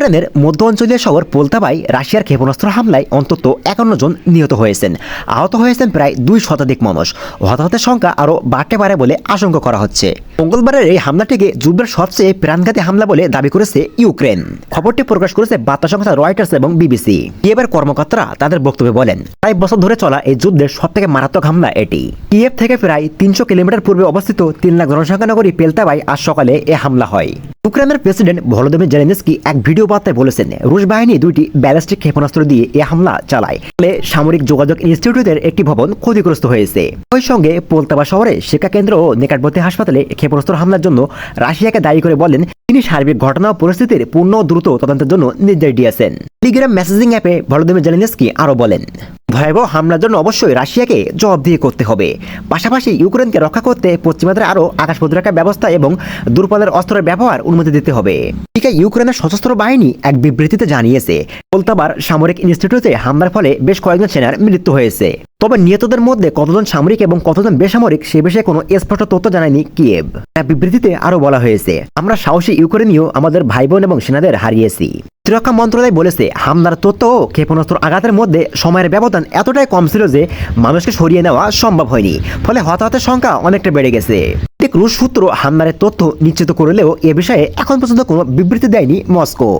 ইউক্রেনের মধ্য অঞ্চলীয় শহর পোলতাবাই রাশিয়ার ক্ষেপণাস্ত্র হামলায় অন্তত একান্ন জন নিহত হয়েছেন। আহত হয়েছেন প্রায় দুই শতাধিক মানুষ। হতাহতের সংখ্যা আরও বাড়তে পারে বলে আশঙ্কা করা হচ্ছে। মঙ্গলবারের এই হামলাটিকে যুদ্ধের সবচেয়ে প্রাণঘাতী হামলা বলে দাবি করেছে ইউক্রেন। খবরটি প্রকাশ করেছে বার্তা সংস্থা রয়টার্স এবং বিবিসি। কিয়েভের কর্মকর্তারা তাদের বক্তব্যে বলেন, প্রায় বছর ধরে চলা এই যুদ্ধের সবথেকে মারাত্মক হামলা এটি। কিয়েভ থেকে প্রায় তিনশো কিলোমিটার পূর্বে অবস্থিত তিন লাখ জনসংখ্যা নগরী পেলতাবাই আজ সকালে এ হামলা হয়। ইউক্রেনের প্রেসিডেন্ট ভলোদিমির জেলেনস্কি এক ভিডিও বার্তায় বলেছেন, রুশ বাহিনী দুইটি ব্যালিস্টিক ক্ষেপণাস্ত্র দিয়ে এ হামলা চালায়। ফলে সামরিক যোগাযোগ ইনস্টিটিউটের একটি ভবন ক্ষতিগ্রস্ত হয়েছে। ওই সঙ্গে পোলতাবা শহরে শিক্ষা কেন্দ্র ও নিকটবর্তী হাসপাতালে ক্ষেপণাস্ত্র হামলার জন্য রাশিয়াকে দায়ী করে বলেন, তিনি সার্বিক ঘটনা পরিস্থিতির পূর্ণ দ্রুত তদন্তের জন্য নির্দেশ দিয়েছেন। টেলিগ্রাম মেসেজিং অ্যাপে ভলোদিমির জেলেনস্কি আরও বলেন, ভয়াবহ হামলার জন্য অবশ্যই রাশিয়াকে জবাবদিহি করতে হবে। পাশাপাশি ইউক্রেনকে রক্ষা করতে পশ্চিমাদের আরও আকাশ প্রতিরক্ষা ব্যবস্থা এবং দূরপাল্লার অস্ত্রের ব্যবহার অনুমতি দিতে হবে। এদিকে ইউক্রেনের সশস্ত্র বাহিনী এক বিবৃতিতে জানিয়েছে পোলতাবার সামরিক ইনস্টিটিউটে হামলার ফলে বেশ কয়েকজন সেনার মৃত্যু হয়েছে। তবে নিহতদের মধ্যে কতজন সামরিক এবং কতজন বেসামরিক সে বিষয়ে কোনো স্পষ্ট তথ্য জানায়নি এক বিবৃতিতে আরও বলা হয়েছে, আমরা সাহসী ইউক্রেনীয় আমাদের ভাই বোন এবং সেনাদের হারিয়েছি। প্রতিরক্ষা মন্ত্রণালয় বলেছে, হামলার তথ্য ও ক্ষেপণাস্ত্র আঘাতের মধ্যে সময়ের ব্যবধান এতটাই কম ছিল যে মানুষকে সরিয়ে নেওয়া সম্ভব হয়নি। ফলে হতাহতের সংখ্যা অনেকটা বেড়ে গেছে। রুশ সূত্র হামলার তথ্য নিশ্চিত করলেও এ বিষয়ে এখন পর্যন্ত কোনো বিবৃতি দেয়নি মস্কো।